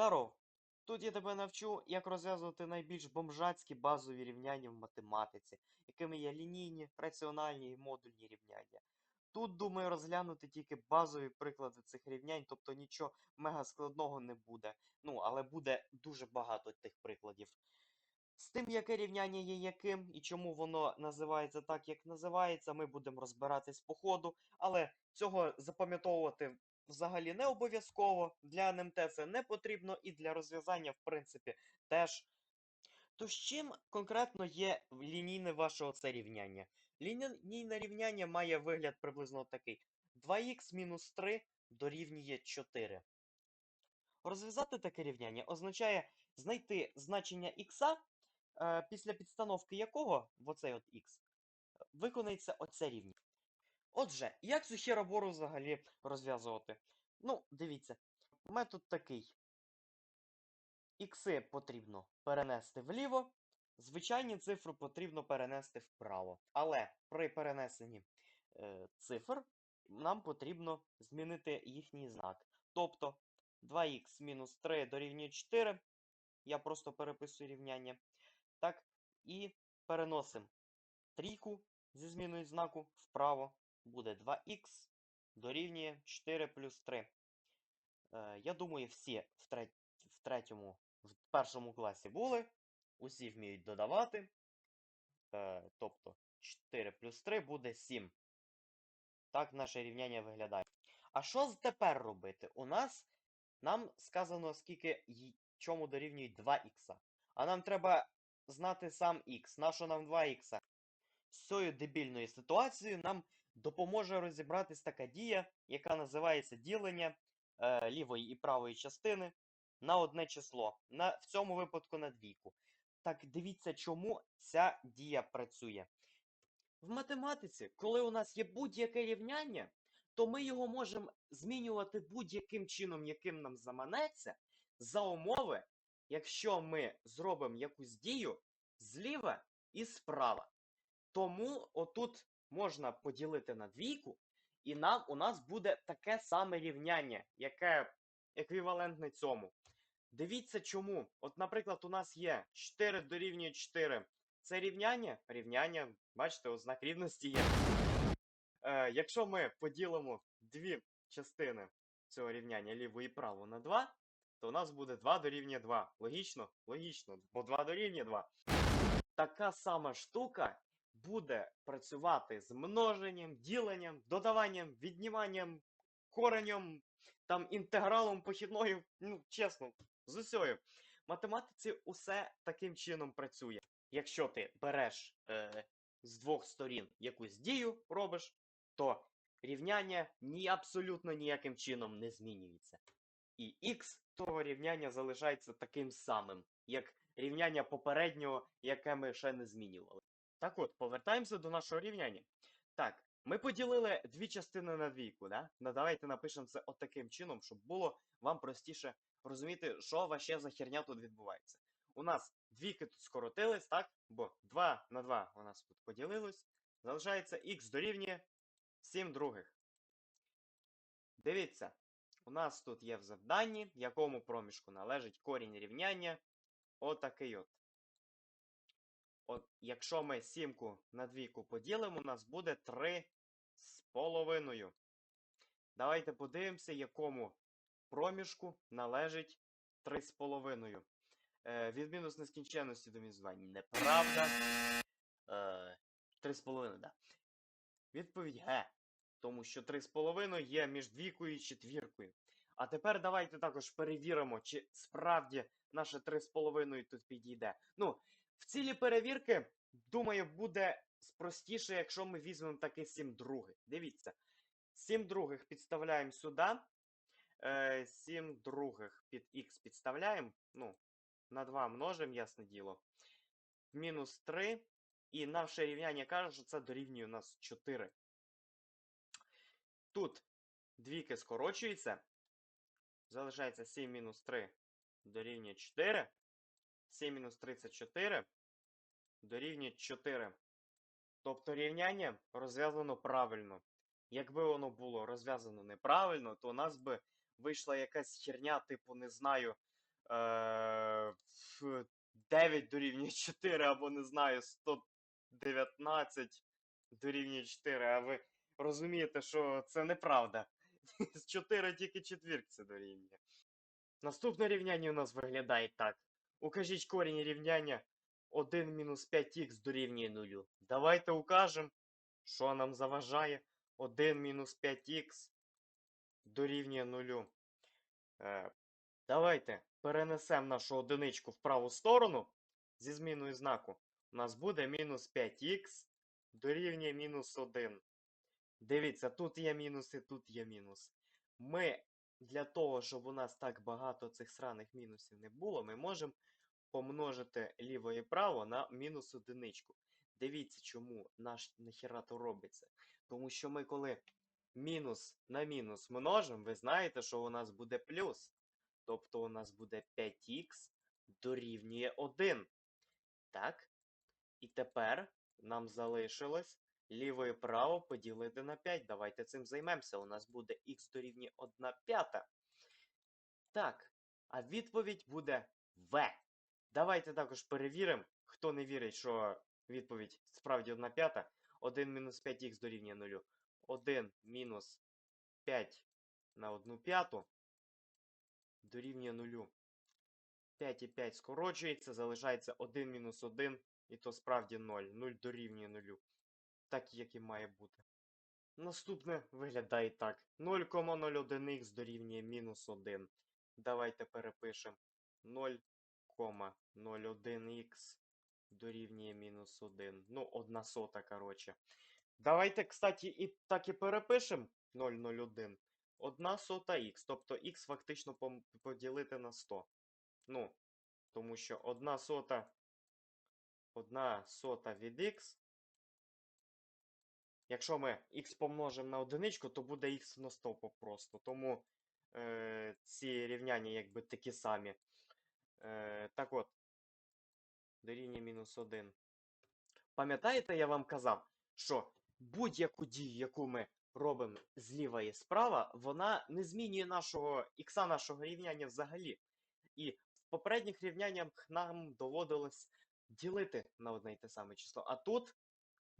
Здоров! Тут я тебе навчу, як розв'язувати найбільш бомжацькі базові рівняння в математиці, якими є лінійні, раціональні і модульні рівняння. Тут думаю розглянути тільки базові приклади цих рівнянь, тобто нічого мега складного не буде. Ну, але буде дуже багато тих прикладів. З тим, яке рівняння є яким і чому воно називається так, як називається, ми будемо розбиратись по ходу, але цього запам'ятовувати взагалі не обов'язково. Для НМТ це не потрібно і для розв'язання, в принципі, теж. То з чим конкретно є лінійне ваше оце рівняння? Лінійне рівняння має вигляд приблизно такий: 2х мінус 3 дорівнює 4. Розв'язати таке рівняння означає знайти значення х, е, після підстановки якого в оцей от х виконається оце рівняння. Отже, як цю херобору взагалі розв'язувати? Ну, дивіться, метод такий. Ікси потрібно перенести вліво, звичайні цифри потрібно перенести вправо. Але при перенесенні е, цифр нам потрібно змінити їхній знак. Тобто 2х мінус 3 дорівнює 4. Я просто переписую рівняння. Так, і переносимо трійку зі зміною знаку вправо. Буде 2х дорівнює 4 плюс 3. Е, я думаю, всі в, треть, в третьому, в першому класі були. Усі вміють додавати. Е, тобто 4 плюс 3 буде 7. Так наше рівняння виглядає. А що тепер робити? У нас нам сказано, скільки чому дорівнює 2х. А нам треба знати сам х. Нащо нам 2х? З цією дебільною ситуацією нам допоможе розібратись така дія, яка називається ділення е, лівої і правої частини на одне число. На, в цьому випадку на двійку. Так дивіться, чому ця дія працює. В математиці, коли у нас є будь-яке рівняння, то ми його можемо змінювати будь-яким чином, яким нам заманеться, за умови, якщо ми зробимо якусь дію зліва і справа. Тому отут можна поділити на двійку, і нам у нас буде таке саме рівняння, яке еквівалентне цьому. Дивіться чому. От, наприклад, у нас є 4 дорівнює 4. Це рівняння? Рівняння, бачите, ознак рівності є. Е, якщо ми поділимо дві частини цього рівняння ліву і праву на 2, то у нас буде 2 дорівнює 2. Логічно? Логічно, бо 2 дорівнює 2. Така сама штука буде працювати з множенням, діленням, додаванням, відніманням, коренем, там інтегралом похідною, ну, чесно, з усьою. Математиці усе таким чином працює. Якщо ти береш е, з двох сторін якусь дію робиш, то рівняння ні абсолютно ніяким чином не змінюється. І х того рівняння залишається таким самим, як рівняння попереднього, яке ми ще не змінювали. Так от, повертаємося до нашого рівняння. Так, ми поділили дві частини на двійку, да? Ну, давайте напишемо це от чином, щоб було вам простіше розуміти, що вообще за херня тут відбувається. У нас двійки тут скоротились, так? Бо 2 на 2 у нас тут поділилось. Залишається х дорівнює 7 других. Дивіться, у нас тут є в завданні, якому проміжку належить корінь рівняння. Отакий от. От, якщо ми сімку на двійку поділимо, у нас буде 3 з половиною. Давайте подивимося, якому проміжку належить 3 з половиною. Е, від мінус нескінченності до мінусування. Неправда. Е, 3 з половиною, да. Відповідь Г. Тому що 3 з половиною є між двійкою і четвіркою. А тепер давайте також перевіримо, чи справді наше 3 з половиною тут підійде. Ну, в цілі перевірки, думаю, буде простіше, якщо ми візьмемо таки 7 других. Дивіться. 7 других підставляємо сюди. Е, 7 других під х підставляємо. Ну, на 2 множимо, ясне діло. Мінус 3. І наше рівняння каже, що це дорівнює у нас 4. Тут двійки скорочуються. Залишається 7 мінус 3 дорівнює 4. 7 мінус 34 дорівнює 4. Тобто рівняння розв'язано правильно. Якби воно було розв'язано неправильно, то у нас би вийшла якась херня, типу, не знаю, Е, 9 дорівнює 4, або не знаю, 119 дорівнює 4, а ви розумієте, що це неправда. З 4 тільки четвірці дорівнює. Наступне рівняння у нас виглядає так. Укажіть корінь рівняння 1 мінус 5х дорівнює 0. Давайте укажемо, що нам заважає 1 мінус 5х дорівнює 0. Е, давайте перенесемо нашу одиничку в праву сторону зі зміною знаку. У нас буде мінус 5х дорівнює мінус 1. Дивіться, тут є мінус і тут є мінус. Ми для того, щоб у нас так багато цих сраних мінусів не було, ми можемо помножити ліво і право на мінус одиничку. Дивіться, чому наш нахіра то робиться. Тому що ми, коли мінус на мінус множимо, ви знаєте, що у нас буде плюс. Тобто у нас буде 5х дорівнює 1. Так? І тепер нам залишилось ліво і право поділити на 5. Давайте цим займемося. У нас буде х дорівнює 1 п'ята. Так, а відповідь буде В. Давайте також перевіримо, хто не вірить, що відповідь справді 1 п'ята. 1 мінус 5х дорівнює 0. 1 мінус 5 на 1 п'яту дорівнює 0. 5 і 5 скорочується, залишається 1 мінус 1, і то справді 0. 0 дорівнює 0. Так, як і має бути. Наступне виглядає так. 0,01х дорівнює мінус 1. Давайте перепишемо 0,01х дорівнює мінус 1. Ну, 1 сота, коротше. Давайте, кстати, і так і перепишемо 0,01. 1 сота х, тобто х фактично поділити на 100. Ну, тому що 1 сота, 1 сота від х. Якщо ми х помножимо на одиничку, то буде х на 100 попросту. Тому е, ці рівняння якби такі самі. Е, так от, дорівнює мінус 1. Пам'ятаєте, я вам казав, що будь-яку дію, яку ми робимо зліва і справа, вона не змінює нашого ікса, нашого рівняння взагалі. І в попередніх рівняннях нам доводилось ділити на одне й те саме число. А тут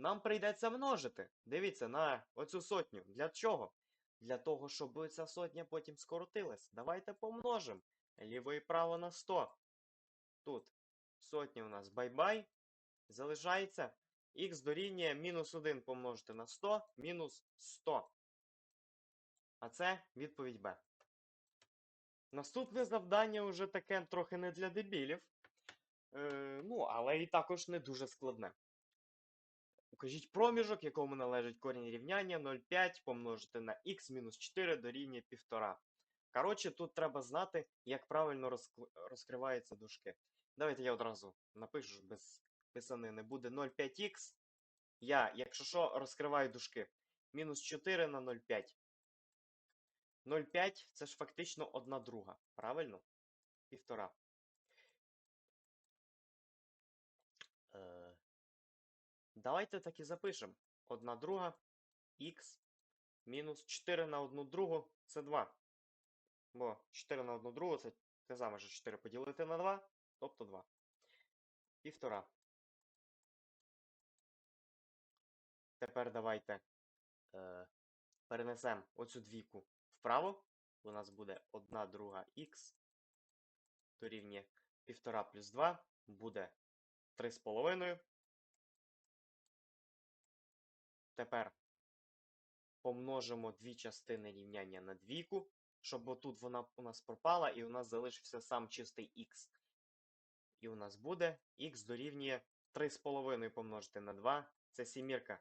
нам прийдеться множити. Дивіться на оцю сотню. Для чого? Для того, щоб ця сотня потім скоротилась. Давайте помножимо. Ліво і право на 100. Тут сотня у нас бай-бай. Залишається х дорівнює мінус 1 помножити на 100, мінус 100. А це відповідь Б. Наступне завдання вже таке трохи не для дебілів. Е, ну, але і також не дуже складне. Укажіть проміжок, якому належить корінь рівняння 0,5 помножити на х мінус 4 дорівнює 1,5. Коротше, тут треба знати, як правильно розкриваються дужки. Давайте я одразу напишу без писанини. Буде 0,5х. Я, якщо що, розкриваю дужки. Мінус 4 на 0,5. 0,5 це ж фактично 1 друга. Правильно? Півтора. Давайте так і запишемо. 1 друга х мінус 4 на 1 другу це 2. Бо 4 на 1 другу це те саме, що 4 поділити на 2, тобто 2. Півтора. Тепер давайте е, перенесемо оцю двійку вправо. У нас буде 1 друга х дорівнює 1,5 плюс 2 буде 3,5. Тепер помножимо дві частини рівняння на двійку, щоб отут вона у нас пропала і у нас залишився сам чистий х. І у нас буде х дорівнює 3,5 помножити на 2. Це сімірка.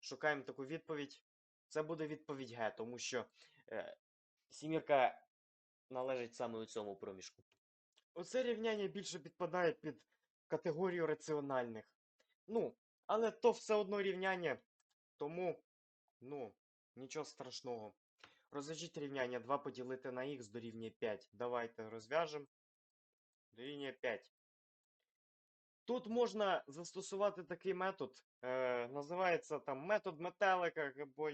Шукаємо таку відповідь. Це буде відповідь Г, тому що е, сімірка належить саме у цьому проміжку. Оце рівняння більше підпадає під категорію раціональних. Ну, але то все одно рівняння, тому, ну, нічого страшного. Розв'яжіть рівняння 2 поділити на х дорівнює 5. Давайте розв'яжемо. Дорівнює 5. Тут можна застосувати такий метод. Е, називається там метод метелика, або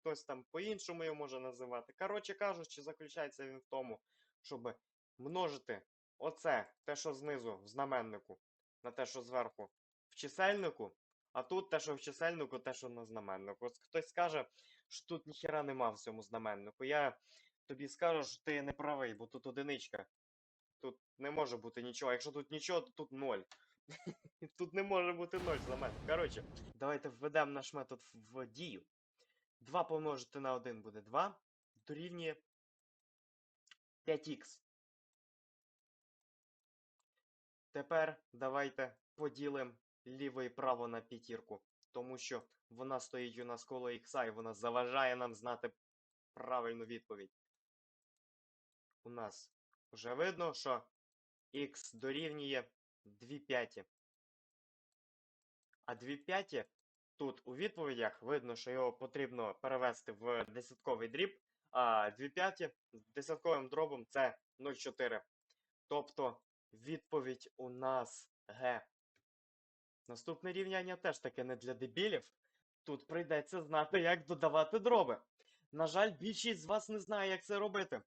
хтось там по-іншому його може називати. Коротше кажучи, заключається він в тому, щоб множити оце, те, що знизу в знаменнику, на те, що зверху в чисельнику, а тут те, що в чисельнику, те, що на знаменнику. Ось хтось скаже, що тут ніхіра нема в цьому знаменнику. Я тобі скажу, що ти не правий, бо тут одиничка. Тут не може бути нічого. Якщо тут нічого, то тут ноль. Тут не може бути ноль знаменник. Коротше, давайте введемо наш метод в дію. 2 помножити на 1 буде 2, дорівнює 5х. Тепер давайте поділимо ліве і право на п'ятірку, тому що вона стоїть у нас коло х і вона заважає нам знати правильну відповідь. У нас вже видно, що х дорівнює 2 п'яті. А 2 п'яті тут у відповідях видно, що його потрібно перевести в десятковий дріб, а 2 п'яті з десятковим дробом це 0,4. Тобто відповідь у нас Г. Наступне рівняння теж таке не для дебілів. Тут прийдеться знати, як додавати дроби. На жаль, більшість з вас не знає, як це робити.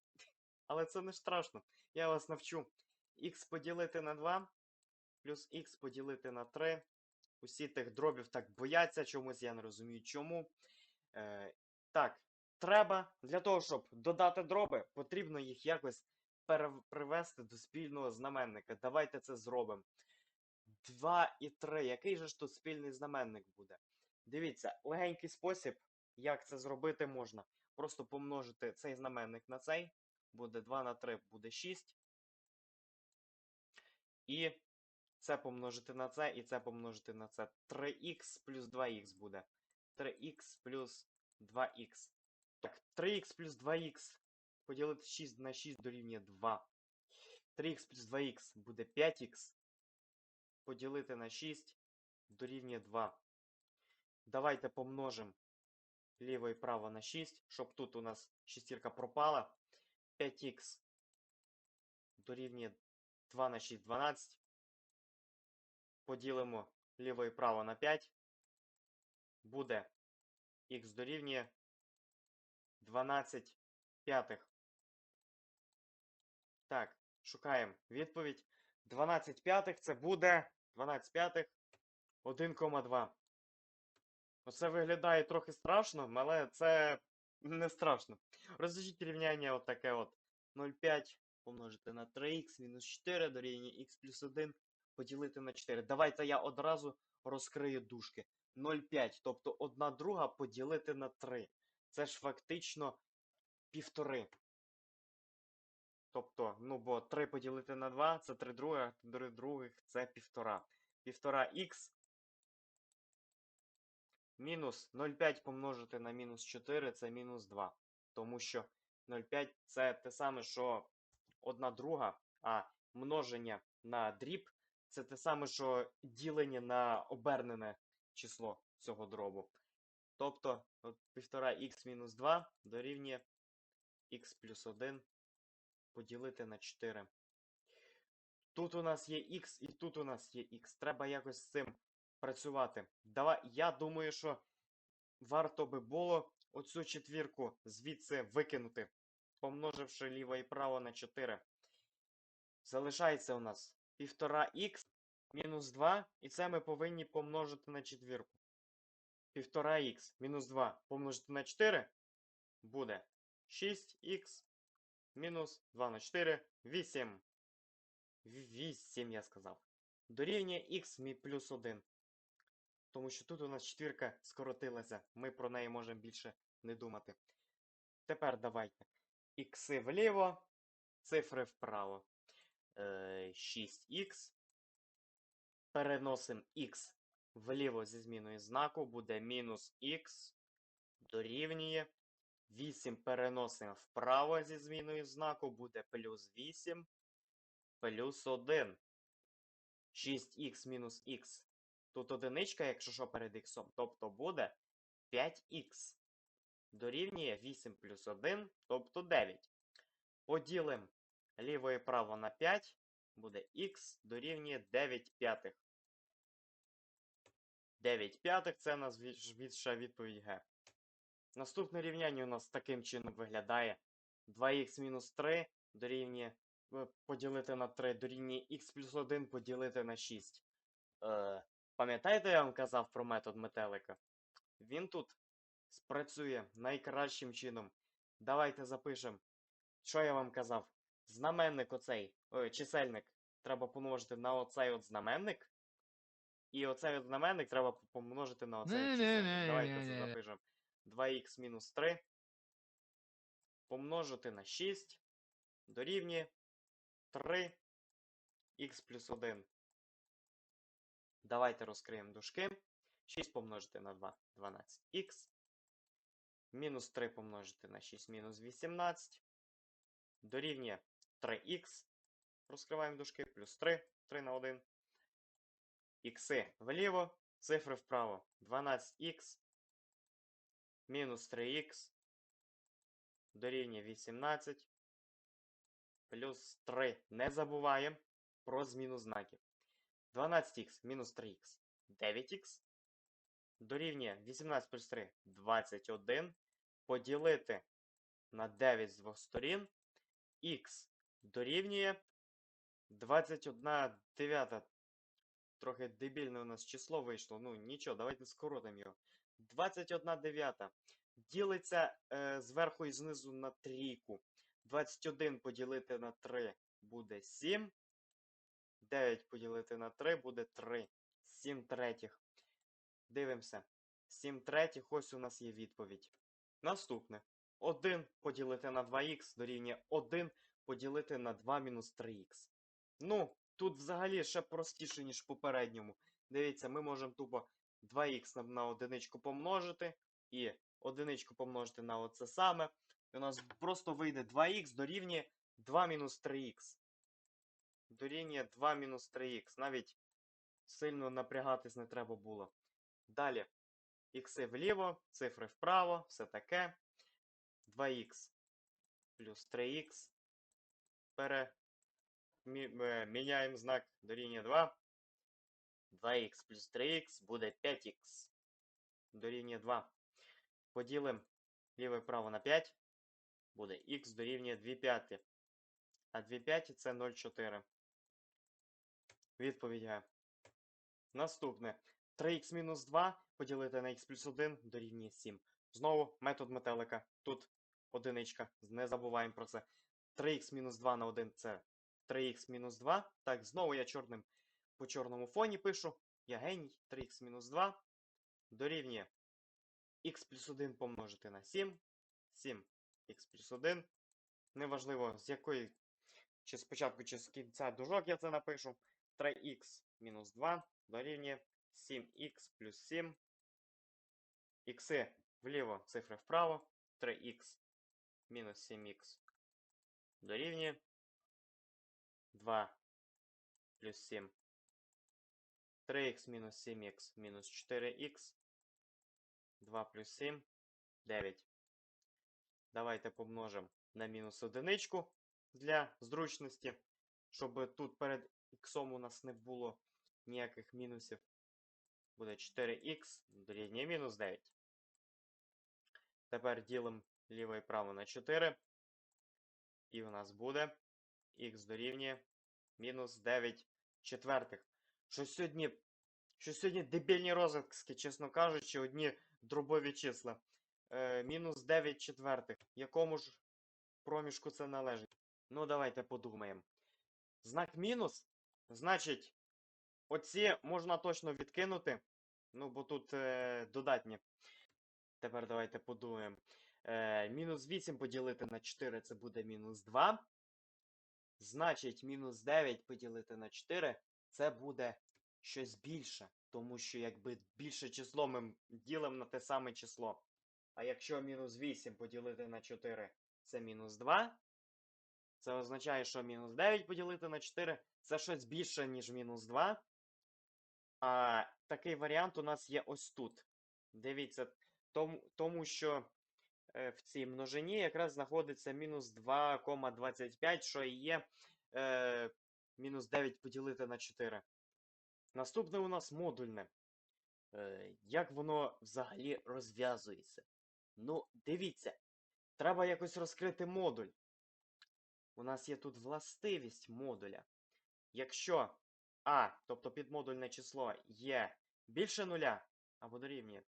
Але це не страшно. Я вас навчу. Х поділити на 2 плюс х поділити на 3. Усі тих дробів так бояться чомусь, я не розумію чому. Е, так, треба для того, щоб додати дроби, потрібно їх якось перев- привести до спільного знаменника. Давайте це зробимо. 2 і 3. Який же ж тут спільний знаменник буде? Дивіться, легенький спосіб, як це зробити можна. Просто помножити цей знаменник на цей. Буде 2 на 3, буде 6. І це помножити на це, і це помножити на це. 3х плюс 2х буде. 3х плюс 2х. Так, 3х плюс 2х поділити 6 на 6 дорівнює 2. 3х плюс 2х буде 5х. Поділити на 6 дорівнює 2. Давайте помножимо ліво і право на 6, щоб тут у нас шестірка пропала. 5х дорівнює 2 на 6 12. Поділимо ліво і право на 5. Буде х дорівнює 12 п'ятих. Так, шукаємо відповідь. 12 п'ятих це буде 12 п'ятих 1,2. Оце виглядає трохи страшно, але це не страшно. Розв'яжіть рівняння от таке от. 0,5 помножити на 3х мінус 4 дорівнює х плюс 1 поділити на 4. Давайте я одразу розкрию дужки. 0,5, тобто 1 друга поділити на 3. Це ж фактично півтори. Тобто, ну бо 3 поділити на 2 це 3 друга, 3 других це півтора. Півтора х мінус 0,5 помножити на мінус 4 це мінус 2. Тому що 0,5 це те саме, що 1 друга, а множення на дріб це те саме, що ділення на обернене число цього дробу. Тобто, от 1,5х мінус 2 дорівнює х плюс 1 поділити на 4. Тут у нас є х і тут у нас є х. Треба якось з цим працювати. Давай, я думаю, що варто би було оцю четвірку звідси викинути, помноживши ліво і право на 4. Залишається у нас 1,5х мінус 2, і це ми повинні помножити на четвірку. 1,5х мінус 2 помножити на 4 буде 6х мінус 2 на 4 8. 8, я сказав. Дорівнює х плюс 1. Тому що тут у нас четвірка скоротилася. Ми про неї можемо більше не думати. Тепер давайте. Ікси вліво, цифри вправо. Е, 6х. Переносимо х вліво зі зміною знаку. Буде мінус х. Дорівнює. 8 переносимо вправо зі зміною знаку. Буде плюс 8. Плюс 1. 6х мінус х. Тут одиничка, якщо що перед х, тобто буде 5х. Дорівнює 8 плюс 1, тобто 9. Поділимо ліво і право на 5, буде х дорівнює 9 п'ятих. 9 п'ятих це у нас відша відповідь Г. Наступне рівняння у нас таким чином виглядає. 2х мінус 3 дорівнює е, поділити на 3 дорівнює х плюс 1 поділити на 6. Е, пам'ятаєте, я вам казав про метод метелика? Він тут спрацює найкращим чином. Давайте запишемо. Що я вам казав? Знаменник оцей, ой, чисельник треба помножити на оцей от знаменник. І оцей от знаменник треба помножити на оцей от чисельник. Давайте це запишемо. 2х мінус 3 помножити на 6 дорівнює 3 х плюс 1. Давайте розкриємо дужки. 6 помножити на 2 12х. Мінус 3 помножити на 6 мінус 18. Дорівнює 3х. Розкриваємо дужки. Плюс 3. 3 на 1. Ікси вліво, цифри вправо. 12х. Мінус 3х. Дорівнює 18. Плюс 3. Не забуваємо про зміну знаків. 12х мінус 3х 9х. Дорівнює 18 плюс 3 21. Поділити на 9 з двох сторін. Х дорівнює 21 дев'ята. Трохи дебільне у нас число вийшло. Ну нічого, давайте скоротимо його. 21 дев'ята. Ділиться е, зверху і знизу на трійку. 21 поділити на 3 буде 7. 9 поділити на 3 буде 3. 7 третіх. Дивимося. 7 третіх, ось у нас є відповідь. Наступне. 1 поділити на 2х дорівнює 1 поділити на 2 мінус 3х. Ну, тут взагалі ще простіше, ніж в попередньому. Дивіться, ми можемо тупо 2х на, одиничку помножити і одиничку помножити на оце саме. І у нас просто вийде 2х дорівнює 2 мінус 3х. Дорівнює 2 мінус 3х. Навіть сильно напрягатись не треба було. Далі. Ікси вліво, цифри вправо, все таке. 2х плюс 3х. Пере... мі- е, знак дорівнює 2. 2х плюс 3х буде 5х. Дорівнює 2. Поділимо ліве і право на 5. Буде х дорівнює 2 п'яті. А 2 п'яті це 0,4. Відповідь Г. Наступне. 3х мінус 2 поділити на х плюс 1 дорівнює 7. Знову метод метелика. Тут одиничка. Не забуваємо про це. 3х мінус 2 на 1 це 3х мінус 2. Так, знову я чорним по чорному фоні пишу. Я геній. 3х мінус 2 дорівнює х плюс 1 помножити на 7. 7 х плюс 1. Неважливо, з якої, чи спочатку, чи з кінця дужок я це напишу. 3х мінус 2 дорівнює 7х плюс 7. Ікси вліво, цифри вправо. 3х мінус 7х дорівнює 2 плюс 7. 3х мінус 7х мінус 4х. 2 плюс 7 9. Давайте помножимо на мінус одиничку для зручності, щоб тут перед х у нас не було ніяких мінусів. Буде 4х дорівнює мінус 9. Тепер ділимо ліво і право на 4. І у нас буде х дорівнює мінус 9 четвертих. Що сьогодні, що сьогодні дебільні розвитки, чесно кажучи, одні дробові числа. Е, мінус 9 четвертих. Якому ж проміжку це належить? Ну, давайте подумаємо. Знак мінус, значить, оці можна точно відкинути. Ну, бо тут е, додатні. Тепер давайте подумаємо. Е, мінус 8 поділити на 4 це буде мінус 2. Значить, мінус 9 поділити на 4 це буде щось більше. Тому що якби більше число ми ділимо на те саме число. А якщо мінус 8 поділити на 4 це мінус 2. Це означає, що мінус 9 поділити на 4 це щось більше, ніж мінус 2. А такий варіант у нас є ось тут. Дивіться, тому, тому що е, в цій множині якраз знаходиться мінус 2,25, що і є е, мінус 9 поділити на 4. Наступне у нас модульне. Е, як воно взагалі розв'язується? Ну, дивіться, треба якось розкрити модуль. у нас є тут властивість модуля. Якщо А, тобто підмодульне число, є більше нуля або дорівнює,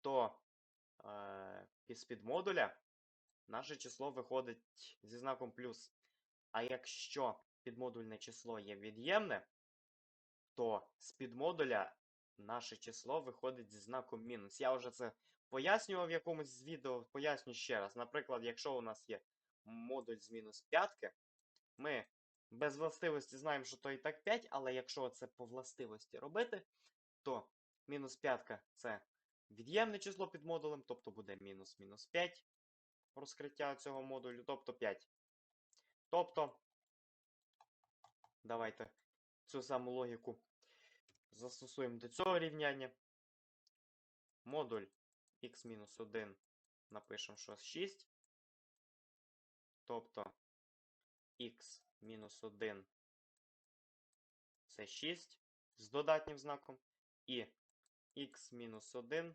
то е, з підмодуля наше число виходить зі знаком плюс. А якщо підмодульне число є від'ємне, то з підмодуля наше число виходить зі знаком мінус. Я вже це пояснював в якомусь з відео, поясню ще раз. Наприклад, якщо у нас є модуль з мінус п'ятки, ми без властивості знаємо, що то і так 5, але якщо це по властивості робити, то мінус п'ятка це від'ємне число під модулем, тобто буде мінус мінус 5 розкриття цього модулю, тобто 5. Тобто, давайте цю саму логіку застосуємо до цього рівняння. Модуль x-1 напишемо, що 6. Тобто x мінус 1 це 6 з додатнім знаком. І x мінус 1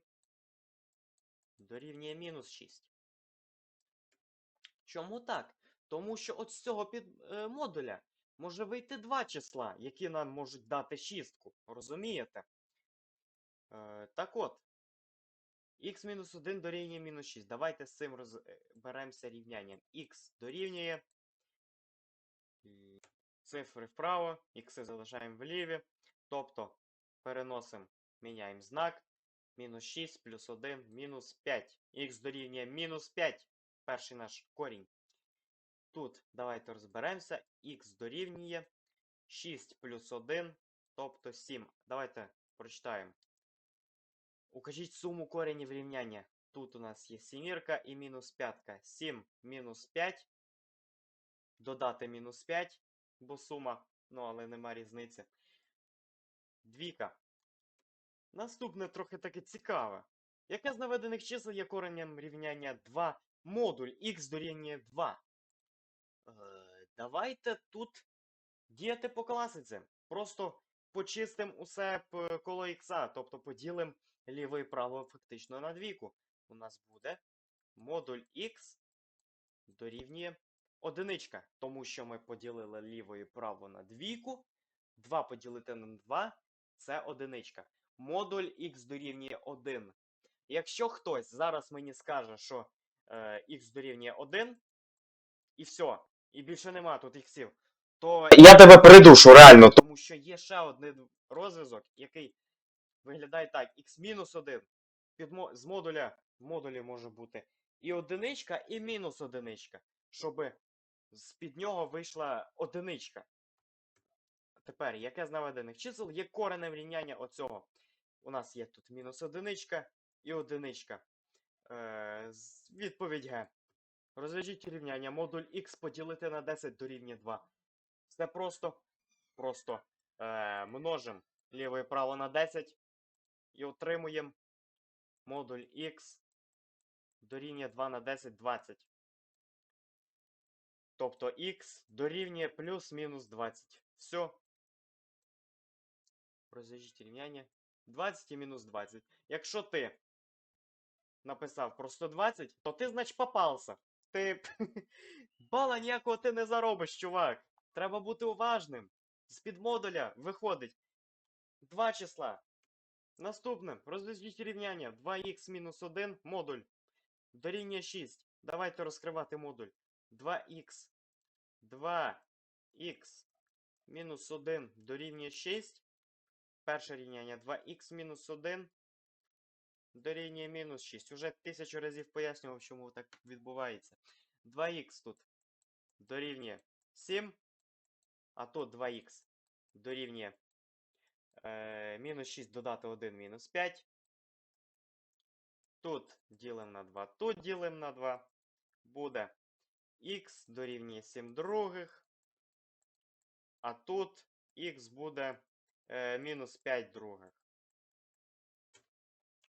дорівнює мінус 6. Чому так? Тому що от з цього під, е, модуля може вийти два числа, які нам можуть дати шістку. Розумієте? Е, так от, x мінус 1 дорівнює мінус 6. Давайте з цим розберемося рівнянням. x дорівнює цифри вправо, ікси залишаємо вліві. Тобто переносимо, міняємо знак. Мінус 6 плюс 1 мінус 5. Х дорівнює мінус 5. Перший наш корінь. Тут давайте розберемося. Х дорівнює 6 плюс 1, тобто 7. Давайте прочитаємо. Укажіть суму коренів рівняння. Тут у нас є сімірка і мінус п'ятка. 7 мінус 5. Додати мінус 5, бо сума, ну але нема різниці. Двіка. Наступне трохи таке цікаве. Яке з наведених чисел є коренем рівняння 2 модуль х дорівнює 2? Е, давайте тут діяти по класиці. Просто почистимо усе коло х, тобто поділимо ліво і право фактично на двійку. У нас буде модуль х дорівнює одиничка, тому що ми поділили ліво і право на двійку. 2 поділити на 2 це одиничка. Модуль х дорівнює 1. Якщо хтось зараз мені скаже, що е, х дорівнює 1, і все, і більше нема тут іксів, то я тебе придушу, реально, тому що є ще один розв'язок, який виглядає так: х мінус 1 під мо- з модуля в модулі може бути і одиничка, і мінус одиничка, щоб з-під нього вийшла одиничка. Тепер, яке з наведених чисел є коренем рівняння оцього? У нас є тут мінус одиничка і одиничка. Е, відповідь Г. Розв'яжіть рівняння. Модуль х поділити на 10 дорівнює 2. Все просто. Просто е, множимо ліво і право на 10 і отримуємо модуль х дорівнює 2 на 10 20. Тобто х дорівнює плюс-мінус 20. Все. Розв'яжіть рівняння. 20 і мінус 20. Якщо ти написав просто 20, то ти, значить, попався. Ти бала ніякого ти не заробиш, чувак. Треба бути уважним. З-під модуля виходить два числа. Наступне. Розв'яжіть рівняння. 2х мінус 1 модуль. Дорівнює 6. Давайте розкривати модуль. 2х. 2х мінус 1 дорівнює 6. Перше рівняння 2х мінус 1 дорівнює мінус 6. Уже тисячу разів пояснював, чому так відбувається. 2х тут дорівнює 7, а тут 2х дорівнює е, мінус 6 додати 1 мінус 5. Тут ділимо на 2, тут ділимо на 2. Буде х дорівнює 7 других. А тут х буде е, мінус 5 других.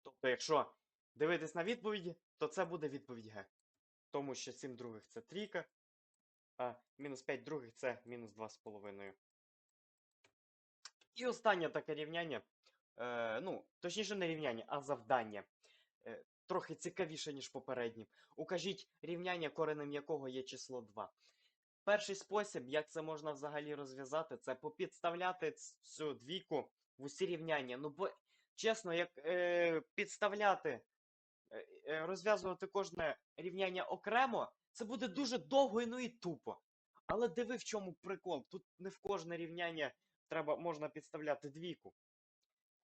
Тобто, якщо дивитись на відповіді, то це буде відповідь Г. Тому що 7 других це трійка, а мінус 5 других це мінус 2,5. І останнє таке рівняння. Е, ну, точніше, не рівняння, а завдання. Е, трохи цікавіше, ніж попередні. Укажіть рівняння, коренем якого є число 2. перший спосіб, як це можна взагалі розв'язати, це попідставляти цю двійку в усі рівняння. Ну, бо, чесно, як е, підставляти, е, е, розв'язувати кожне рівняння окремо, це буде дуже довго і, ну і тупо. Але диви, в чому прикол. Тут не в кожне рівняння треба, можна підставляти двійку.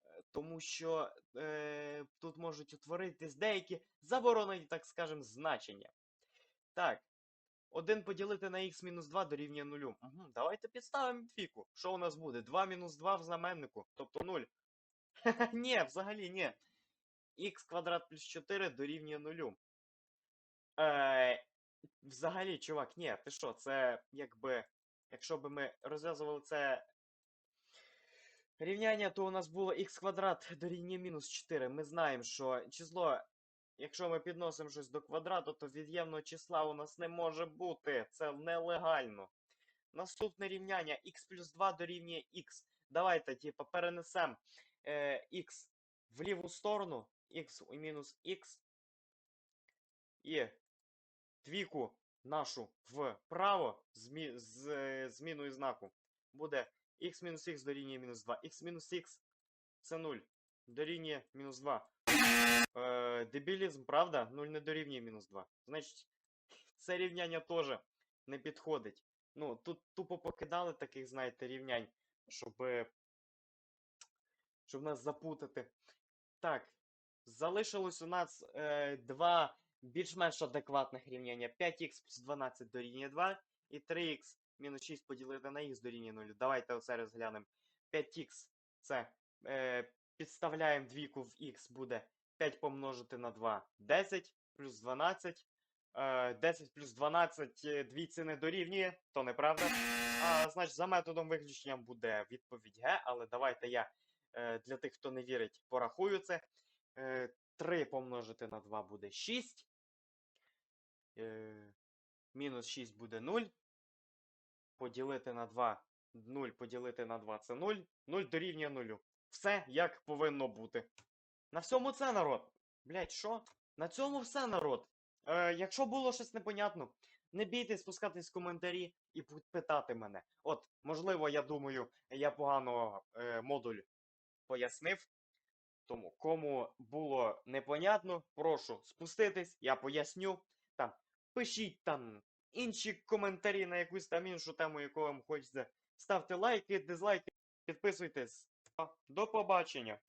Е, Тому що е, тут можуть утворитись деякі заборонені, так скажем, значення. Так. 1 поділити на х мінус 2 дорівнює 0. Угу, давайте підставимо двійку. Що у нас буде? 2 мінус 2 в знаменнику, тобто 0. Ні, взагалі ні. х квадрат плюс 4 дорівнює 0. Е, взагалі, чувак, ні, ти що, це якби. Якщо б ми розв'язували це рівняння, то у нас було х квадрат дорівнює мінус 4. Ми знаємо, що число, якщо ми підносимо щось до квадрату, то від'ємного числа у нас не може бути. Це нелегально. Наступне рівняння х плюс 2 дорівнює х. Давайте, типу, перенесемо е, х в ліву сторону, х і мінус х. І двійку нашу вправо з е, зміною знаку. Буде х мінус х дорівнює мінус 2. х мінус х це 0. Дорівнює мінус 2. Е, дебілізм, правда? 0 не дорівнює мінус 2. Значить, це рівняння теж не підходить. Ну, тут тупо покидали таких, знаєте, рівнянь, щоб, щоб нас запутати. Так, залишилось у нас е, два більш-менш адекватних рівняння. 5х плюс 12 дорівнює 2 і 3х мінус 6 поділити на х дорівнює 0. Давайте оце розглянемо. 5х це е, підставляємо двійку в х буде 5 помножити на 2 10 плюс 12. Е, 10 плюс 12 е, двійці не дорівнює, то неправда. А, значить, за методом виключення буде відповідь Г, але давайте я е, для тих, хто не вірить, порахую це. Е, 3 помножити на 2 буде 6. Е, мінус 6 буде 0. Поділити на 2. 0 поділити на 2 це 0. 0 дорівнює 0. Все як повинно бути. На всьому це народ. Блять, що? На цьому все народ. Е, якщо було щось непонятно, не бійтесь спускатись в коментарі і питати мене. От, можливо, я думаю, я погано е, модуль пояснив. Тому, кому було непонятно, прошу спуститись, я поясню. Там, пишіть там інші коментарі на якусь там іншу тему, яку вам хочеться. Ставте лайки, дизлайки, підписуйтесь. До побачення.